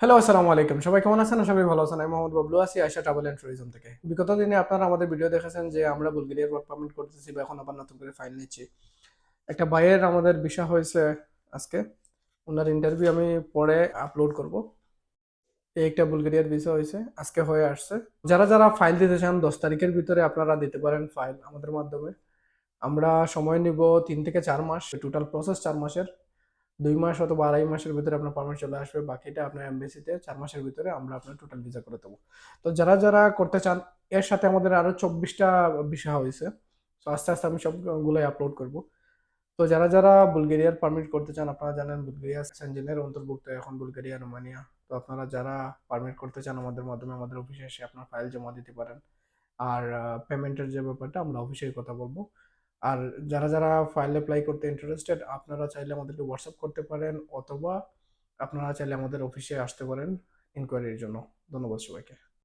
Hello আসসালামু আলাইকুম। সবাই কেমন আছেন? সবাই ভালো আছেন। আমি মোহাম্মদ বাবলু আছি আয়সা ট্রাভেল অ্যান্ড ট্যুরিজম থেকে। বিগত দিনে আপনারা আমাদের ভিডিও দেখেছেন যে আমরা বুলগেরিয়ার ওয়ার্ক পারমিট করতেছি, বা এখন আবার নতুন করে ফাইল নিচ্ছি। একটা ভাইয়ের আমাদের বিষয় হয়েছে আজকে। ওনার ইন্টারভিউ আমি পরে আপলোড করব। এই একটা বুলগেরিয়ার বিষয় হয়েছে, আজকে হয়ে আসছে। যারা যারা ফাইল দিতে চান, দশ তারিখের ভিতরে আপনারা দিতে পারেন ফাইল আমাদের মাধ্যমে। আমরা সময় নিব তিন থেকে চার মাস। টোটাল প্রসেস চার মাসের। দুই মাস অথবা আড়াই মাসের ভিতরে আপনার পারমিট চলে আসবে, বাকিটা আপনার এমবেসিতে চার মাসের ভিতরে আমরা আপনার টোটাল ভিসা করে দেবো। তো যারা যারা করতে চান, এর সাথে আমাদের আরও চব্বিশটা বিষয় হয়েছে। তো আস্তে আস্তে আমি সবগুলোই আপলোড করব। তো যারা যারা বুলগেরিয়ার পারমিট করতে চান, আপনারা জানেন বুলগেরিয়া সেনজেনের অন্তর্ভুক্ত এখন বুলগেরিয়া, রোমানিয়া। তো আপনারা যারা পারমিট করতে চান আমাদের মাধ্যমে, আমাদের অফিসে এসে আপনার ফাইল জমা দিতে পারেন। আর পেমেন্টের যে ব্যাপারটা, আমরা অফিসে কথা বলব। আর যারা যারা ফাইল অ্যাপ্লাই করতে ইন্টারেস্টেড আপনারা চাইলে আমাদেরকে হোয়াটসঅ্যাপ করতে পারেন অথবা আপনারা চাইলে আমাদের অফিসে আসতে পারেন ইনকোয়ারির জন্য। ধন্যবাদ সবাইকে।